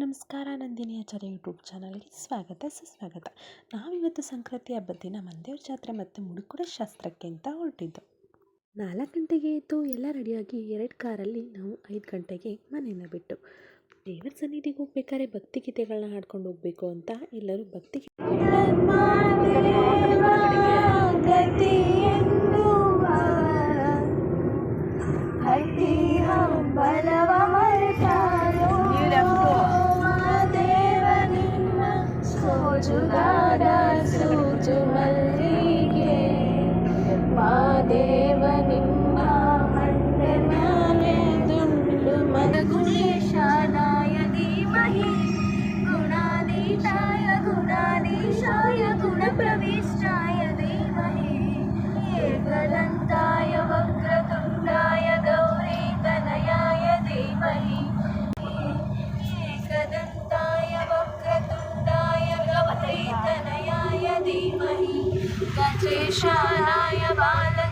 ನಮಸ್ಕಾರ, ನಂದಿನಿ ಆಚಾರ್ಯ ಯೂಟ್ಯೂಬ್ ಚಾನಲ್ಗೆ ಸ್ವಾಗತ, ಸುಸ್ವಾಗತ. ನಾವಿವತ್ತು ಸಂಕ್ರಾಂತಿ ಹಬ್ಬದ ದಿನ ಮಂದೇವ್ರ ಜಾತ್ರೆ ಮತ್ತು ಮುಡುಕುಡ ಶಾಸ್ತ್ರಕ್ಕೆ ಅಂತ ಹೊರಟಿದ್ದು. ನಾಲ್ಕು ಗಂಟೆಗೆ ಎದ್ದು ಎಲ್ಲ ರೆಡಿಯಾಗಿ ಎರಡು ಕಾರಲ್ಲಿ ನಾವು ಐದು ಗಂಟೆಗೆ ಮನೆಯನ್ನು ಬಿಟ್ಟು ದೇವರ ಸನ್ನಿಧಿಗೆ ಹೋಗ್ಬೇಕಾದ್ರೆ ಭಕ್ತಿಗೀತೆಗಳನ್ನ ಹಾಡ್ಕೊಂಡು ಹೋಗಬೇಕು ಅಂತ ಎಲ್ಲರೂ ಭಕ್ತಿ ಹಟ್ಟಿ देवनिम्बामण्डाने दुण्डु मद्गुणेशानाय धीमहे गुणप्रविष्टाय धीमहे। एकदन्ताय वक्रतुण्डाय गौरे तनयाय एकदन्ताय वक्रतुण्डाय गवरेतनयाय धीमहि। गजेशालाय बालये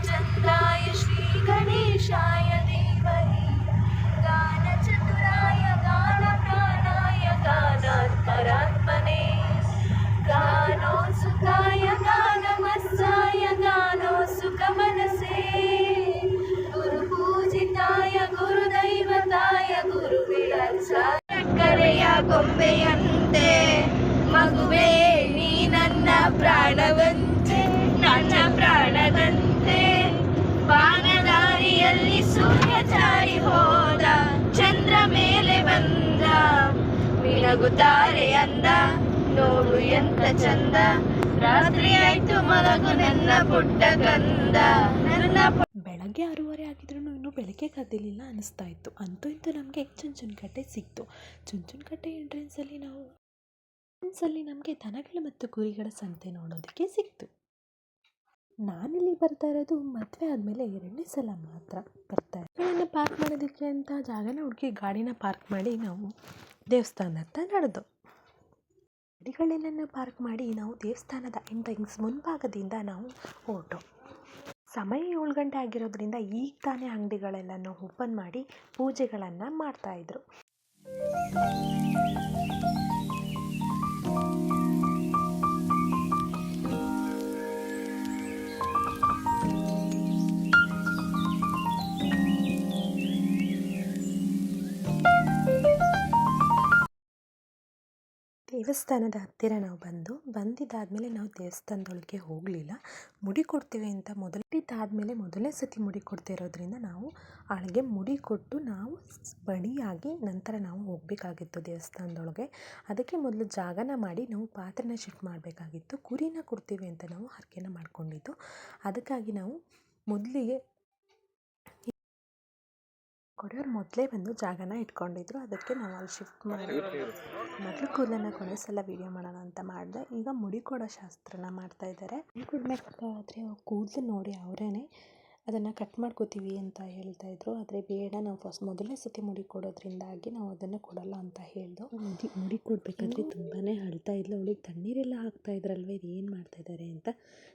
श्रीगणेशाय धीमहि गानचतुराय गानप्राणाय गानात्मरात्मने गानोत्सुकाय गानमस्साय गानोत्सुकमनसे गुरुपूजिताय गुरुदैवताय गुरुविरच ಕರೆಯ ಗೊಂಬೆಯಂತೆ ಮಗುವೇ ನೀ ನನ್ನ ಪ್ರಾಣವಂತೆ ನನ್ನ ಸೂರ್ಯ ಜಾರಿ ಹೋದ ಚಂದ್ರ ಮೇಲೆ ಬಂದ. ಮಿಣಗುತ್ತಾರೆ ಅಂದ, ನೋಡು ಎಂತ ಚಂದ. ರಾತ್ರಿ ಆಯ್ತು, ಮಲಗು ನನ್ನ ಪುಟ್ಟ ಕಂದ. ನನ್ನ ಬೆಳಗ್ಗೆ ಆರೂವರೆ ಆಗಿದ್ರೂ ಇನ್ನೂ ಬೆಳಗ್ಗೆ ಕದ್ದಿಲಿಲ್ಲ ಅನಿಸ್ತಾ ಇತ್ತು. ಅಂತೂ ಇಂತೂ ನಮಗೆ ಚುಂಚುನಕಟ್ಟೆ ಸಿಕ್ತು. ಚುಂಚುನಕಟ್ಟೆ ಎಂಟ್ರೆನ್ಸಲ್ಲಿ ನಾವು ಎಂಟ್ರೆನ್ಸಲ್ಲಿ ನಮಗೆ ದನಗಳು ಮತ್ತು ಕುರಿಗಳ ಸಂತೆ ನೋಡೋದಕ್ಕೆ ಸಿಕ್ತು. ನಾನಿಲ್ಲಿ ಬರ್ತಾ ಇರೋದು ಮದುವೆ ಆದಮೇಲೆ ಎರಡನೇ ಸಲ ಮಾತ್ರ ಬರ್ತಾ ಗಾಡಿನ ಪಾರ್ಕ್ ಮಾಡೋದಕ್ಕೆ ಅಂತ ಜಾಗನ ಹುಡುಕಿ ಗಾಡಿನ ಪಾರ್ಕ್ ಮಾಡಿ ನಾವು ದೇವಸ್ಥಾನ ಹತ್ರ ನಡೆದು. ಗಾಡಿಗಳೆಲ್ಲ ಪಾರ್ಕ್ ಮಾಡಿ ನಾವು ದೇವಸ್ಥಾನದ ಎಂಟ್ರೆನ್ಸ್ ಮುಂಭಾಗದಿಂದ ನಾವು ಹೊರಟು. ಸಮಯ ಏಳು ಗಂಟೆ ಆಗಿರೋದ್ರಿಂದ ಈಗ ತಾನೇ ಅಂಗಡಿಗಳೆಲ್ಲನೂ ಓಪನ್ ಮಾಡಿ ಪೂಜೆಗಳನ್ನು ಮಾಡ್ತಾಯಿದ್ರು ದೇವಸ್ಥಾನದ ಹತ್ತಿರ ನಾವು ಬಂದು, ಬಂದಿದ್ದಾದಮೇಲೆ ನಾವು ದೇವಸ್ಥಾನದೊಳಗೆ ಹೋಗಲಿಲ್ಲ. ಮುಡಿ ಕೊಡ್ತೀವಿ ಅಂತ ಮೊದಲಿದ್ದಾದಮೇಲೆ ಮೊದಲನೇ ಸತಿ ಮುಡಿ ಕೊಡ್ತಿರೋದ್ರಿಂದ ನಾವು ಆಳಿಗೆ ಮುಡಿ ಕೊಟ್ಟು ನಾವು ಬಡಿಯಾಗಿ ನಂತರ ನಾವು ಹೋಗಬೇಕಾಗಿತ್ತು ದೇವಸ್ಥಾನದೊಳಗೆ. ಅದಕ್ಕೆ ಮೊದಲು ಜಾಗನ ಮಾಡಿ ನಾವು ಪಾತ್ರೆನ ಶಿಫ್ಟ್ ಮಾಡಬೇಕಾಗಿತ್ತು. ಕುರಿನ ಕೊಡ್ತೀವಿ ಅಂತ ನಾವು ಹರಕೆನ ಮಾಡ್ಕೊಂಡಿದ್ದು. ಅದಕ್ಕಾಗಿ ನಾವು ಮೊದಲಿಗೆ ಕೊಡೋರು ಮೊದಲೇ ಬಂದು ಜಾಗನ ಇಟ್ಕೊಂಡಿದ್ರು. ಅದಕ್ಕೆ ನಾವು ಅಲ್ಲಿ ಶಿಫ್ಟ್ ಮಾಡಿ ಮೊದಲು ಕೂದಲನ್ನ ಕೊನೆ ಸಲ ವೀಡಿಯೋ ಮಾಡೋಣ ಅಂತ ಮಾಡಿದೆ. ಈಗ ಮುಡಿ ಕೊಡೋ ಶಾಸ್ತ್ರನ ಮಾಡ್ತಾ ಇದ್ದಾರೆ ಆದರೆ ಕೊಡಬೇಕಾದ್ರೆ ಕೂದಲು ನೋಡಿ ಅವರೇ ಅದನ್ನು ಕಟ್ ಮಾಡ್ಕೋತೀವಿ ಅಂತ ಹೇಳ್ತಾ ಇದ್ರು. ಆದರೆ ಬೇಡ ನಾವು ಫಸ್ಟ್ ಮೊದಲನೇ ಸತಿ ಮುಡಿ ಕೊಡೋದ್ರಿಂದಾಗಿ ನಾವು ಅದನ್ನು ಕೊಡಲ್ಲ ಅಂತ ಹೇಳ್ದು. ಮುಡಿ ಮುಡಿ ಕೊಡಬೇಕಾದ್ರೆ ತುಂಬಾ ಅಳ್ತಾ ಇದ್ಲು. ಅವಳಿಗೆ ತಣ್ಣೀರೆಲ್ಲ ಹಾಕ್ತಾ ಇದ್ರಲ್ವ ಇದು ಏನು ಮಾಡ್ತಾ ಇದ್ದಾರೆ ಅಂತ.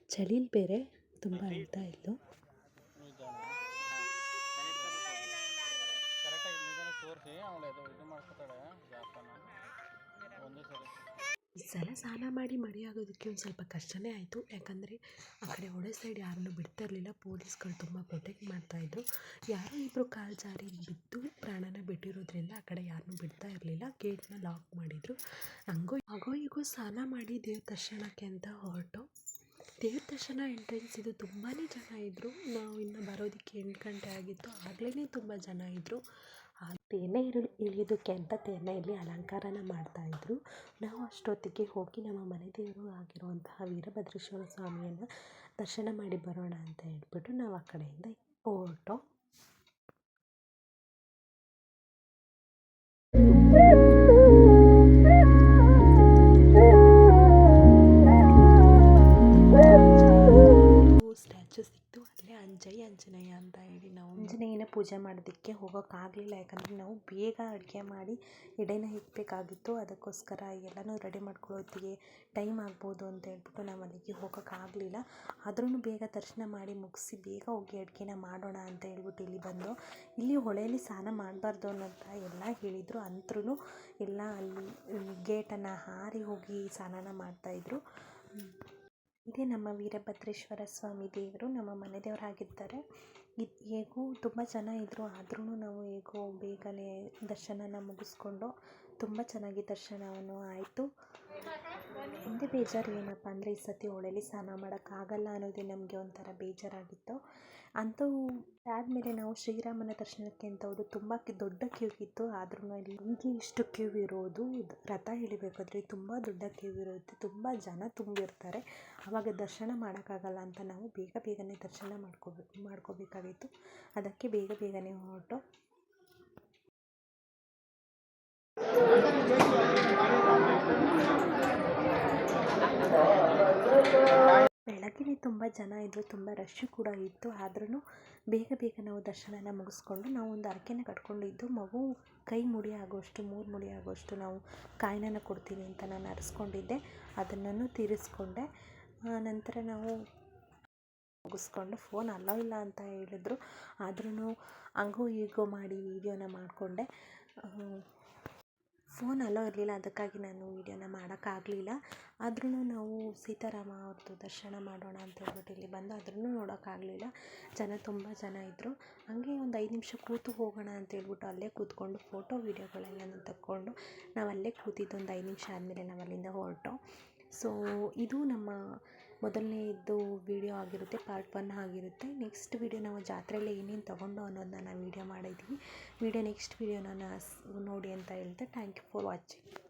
ಚಳಿಲಿ ಬೇರೆ ತುಂಬ ಅಳ್ತಾ ಇದ್ಲು. ಈ ಸಲ ಸಾಲ ಮಾಡಿ ಮಡಿ ಆಗೋದಕ್ಕೆ ಒಂದು ಸ್ವಲ್ಪ ಕಷ್ಟನೇ ಆಯಿತು. ಯಾಕಂದರೆ ಆ ಕಡೆ ಒಡೆ ಸೈಡ್ ಯಾರನ್ನು ಬಿಡ್ತಾ ಇರಲಿಲ್ಲ. ಪೊಲೀಸ್ಗಳು ತುಂಬ ಪ್ರೊಟೆಕ್ಟ್ ಮಾಡ್ತಾಯಿದ್ರು ಯಾರೋ ಇಬ್ಬರು ಕಾಲು ಜಾರಿ ಬಿದ್ದು ಪ್ರಾಣನ ಬಿಟ್ಟಿರೋದ್ರಿಂದ ಆ ಕಡೆ ಯಾರನ್ನೂ ಬಿಡ್ತಾ ಇರಲಿಲ್ಲ. ಗೇಟ್ನ ಲಾಕ್ ಮಾಡಿದರು. ಹಂಗೋ ಹಾಗೋ ಈಗೋ ಸಾಲ ಮಾಡಿ ದೇವ್ರ ದರ್ಶನಕ್ಕೆ ಅಂತ ಹೊರಟು. ದೇವ್ರ ದರ್ಶನ ಎಂಟ್ರೆನ್ಸ್ ಇದು ತುಂಬಾ ಜನ ಇದ್ದರು ನಾವು ಇನ್ನು ಬರೋದಕ್ಕೆ ಎಂಟು ಗಂಟೆ ಆಗಿತ್ತು. ಆಗಲೇ ತುಂಬ ಜನ ಇದ್ದರು ತೇನೆ ಇರಲು ಇಳಿಯೋದಕ್ಕೆ ಅಂತ ತೇನೆಯಲ್ಲಿ ಅಲಂಕಾರನ ಮಾಡ್ತಾಯಿದ್ರು ನಾವು ಅಷ್ಟೊತ್ತಿಗೆ ಹೋಗಿ ನಮ್ಮ ಮನೆ ದೇವರು ಆಗಿರುವಂತಹ ವೀರಭದ್ರೇಶ್ವರ ಸ್ವಾಮಿಯನ್ನು ದರ್ಶನ ಮಾಡಿ ಬರೋಣ ಅಂತ ಹೇಳ್ಬಿಟ್ಟು ನಾವು ಆ ಕಡೆಯಿಂದ ಹೊರಟೋ. ಸ್ಟ್ಯಾಚು ಸಿಕ್ತು. ಅಲ್ಲೇ ಅಂಜಯ್ಯ ಆಂಜನೇಯ ಅಂತ ಹೇಳಿ ಆಂಜನೇಯನ ಪೂಜೆ ಮಾಡೋದಕ್ಕೆ ಹೋಗೋಕ್ಕಾಗಲಿಲ್ಲ ಯಾಕಂದರೆ ನಾವು ಬೇಗ ಅಡುಗೆ ಮಾಡಿ ಎಡೆನ ಇಡಬೇಕಾಗಿತ್ತು. ಅದಕ್ಕೋಸ್ಕರ ಎಲ್ಲನೂ ರೆಡಿ ಮಾಡ್ಕೊಳ್ಳೋತ್ತಿಗೆ ಟೈಮ್ ಆಗ್ಬೋದು ಅಂತ ಹೇಳ್ಬಿಟ್ಟು ನಾವು ಅಲ್ಲಿಗೆ ಹೋಗೋಕ್ಕಾಗಲಿಲ್ಲ ಆದ್ರೂ ಬೇಗ ದರ್ಶನ ಮಾಡಿ ಮುಗಿಸಿ ಬೇಗ ಹೋಗಿ ಅಡುಗೆನ ಮಾಡೋಣ ಅಂತ ಹೇಳ್ಬಿಟ್ಟು ಇಲ್ಲಿ ಬಂದು ಇಲ್ಲಿ ಹೊಳೆಯಲ್ಲಿ ಸ್ನಾನ ಮಾಡಬಾರ್ದು ಅನ್ನೋಂಥ ಎಲ್ಲ ಹೇಳಿದರು. ಅಂತ್ರೂ ಎಲ್ಲ ಅಲ್ಲಿ ಗೇಟನ್ನು ಹಾರಿ ಹೋಗಿ ಸ್ನಾನ ಮಾಡ್ತಾಯಿದ್ರು ಇದೇ ನಮ್ಮ ವೀರಭದ್ರೇಶ್ವರ ಸ್ವಾಮಿ ದೇವರು ನಮ್ಮ ಮನೆ ದೇವರಾಗಿದ್ದಾರೆ ಇದು ಹೇಗೂ ತುಂಬ ಜನ ಇದ್ದರು ಆದ್ರೂ ನಾವು ಹೇಗೋ ಬೇಗನೆ ದರ್ಶನನ ಮುಗಿಸ್ಕೊಂಡು ತುಂಬ ಚೆನ್ನಾಗಿ ದರ್ಶನವನ್ನು ಆಯಿತು. ಒಂದೇ ಬೇಜಾರು ಏನಪ್ಪ ಅಂದರೆ ಈ ಸತಿ ಹೊಳೇಲಿ ಸ್ನಾನ ಮಾಡೋಕ್ಕಾಗಲ್ಲ ಅನ್ನೋದೇ ನಮಗೆ ಒಂಥರ ಬೇಜಾರಾಗಿತ್ತು. ಅಂತೂ ಆದಮೇಲೆ ನಾವು ಶ್ರೀರಾಮನ ದರ್ಶನಕ್ಕೆ ಅಂತ ಹೋದ್ರು ತುಂಬ ದೊಡ್ಡ ಕ್ಯೂ ಇತ್ತು ಆದ್ರೂ ಇಲ್ಲಿ ಹೀಗೆ ಇಷ್ಟು ಕ್ಯೂ ಇರೋದು ರಥ ಹೇಳಬೇಕಾದ್ರೆ ತುಂಬ ದೊಡ್ಡ ಕ್ಯೂ ಇರುತ್ತೆ. ತುಂಬ ಜನ ತುಂಬಿರ್ತಾರೆ. ಆವಾಗ ದರ್ಶನ ಮಾಡೋಕ್ಕಾಗಲ್ಲ ಅಂತ ನಾವು ಬೇಗ ಬೇಗನೆ ದರ್ಶನ ಮಾಡ್ಕೋಬೇಕು ಮಾಡ್ಕೋಬೇಕಾಗಿತ್ತು. ಅದಕ್ಕೆ ಬೇಗ ಬೇಗನೆ ಹೊರಟು. ಬೆಳಗ್ಗೆ ತುಂಬ ಜನ ಇದ್ದರು ತುಂಬ ರಶ್ಶು ಕೂಡ ಇತ್ತು. ಆದ್ರೂ ಬೇಗ ಬೇಗ ನಾವು ದರ್ಶನನ ಮುಗಿಸ್ಕೊಂಡು ನಾವು ಒಂದು ಹರಕೆನ ಕಟ್ಕೊಂಡಿದ್ದು, ಮಗು ಕೈ ಮುಡಿ ಆಗೋಷ್ಟು, ಮೂರು ಮುಡಿ ಆಗೋಷ್ಟು ನಾವು ಕಾಯಿನ ಕೊಡ್ತೀನಿ ಅಂತ ನಾನು ಹರಸ್ಕೊಂಡಿದ್ದೆ ಅದನ್ನು ತೀರಿಸ್ಕೊಂಡೆ. ನಂತರ ನಾವು ಮುಗಿಸ್ಕೊಂಡು ಫೋನ್ ಅಲೋ ಇಲ್ಲ ಅಂತ ಹೇಳಿದ್ರು. ಆದ್ರೂ ಹಂಗೋ ಹೀಗೋ ಮಾಡಿ ವೀಡಿಯೋನ ಮಾಡಿಕೊಂಡೆ. ಫೋನ್ ಅಲೋ ಇರಲಿಲ್ಲ, ಅದಕ್ಕಾಗಿ ನಾನು ವೀಡಿಯೋನ ಮಾಡೋಕ್ಕಾಗಲಿಲ್ಲ. ಆದ್ರೂ ನಾವು ಸೀತಾರಾಮ ಅವ್ರದ್ದು ದರ್ಶನ ಮಾಡೋಣ ಅಂತ ಹೇಳ್ಬಿಟ್ಟು ಇಲ್ಲಿ ಬಂದು ಅದನ್ನು ನೋಡೋಕ್ಕಾಗಲಿಲ್ಲ. ಜನ ತುಂಬ ಜನ ಇದ್ದರು ಹಾಗೆ ಒಂದು ಐದು ನಿಮಿಷ ಕೂತು ಹೋಗೋಣ ಅಂತ ಹೇಳ್ಬಿಟ್ಟು ಅಲ್ಲೇ ಕೂತ್ಕೊಂಡು ಫೋಟೋ, ವೀಡಿಯೋಗಳೆಲ್ಲನೂ ತಕ್ಕೊಂಡು ನಾವು ಅಲ್ಲೇ ಕೂತಿದ್ದು ಒಂದು ಐದು ನಿಮಿಷ ಆದಮೇಲೆ ನಾವು ಅಲ್ಲಿಂದ ಹೊರಟು. ಸೊ ಇದು ನಮ್ಮ ಮೊದಲನೇದು ವೀಡಿಯೋ ಆಗಿರುತ್ತೆ ಪಾರ್ಟ್ ಒನ್ ಆಗಿರುತ್ತೆ. ನೆಕ್ಸ್ಟ್ ವೀಡಿಯೋ ನಾವು ಜಾತ್ರೆಯಲ್ಲಿ ಏನೇನು ತೊಗೊಂಡು ಅನ್ನೋದನ್ನ ನಾವು ವೀಡಿಯೋ ಮಾಡಿದ್ದೀವಿ ವೀಡಿಯೋ ನೆಕ್ಸ್ಟ್ ವೀಡಿಯೋನ ನೋಡಿ ಅಂತ ಹೇಳ್ತಾ ಥ್ಯಾಂಕ್ ಯು ಫಾರ್ ವಾಚಿಂಗ್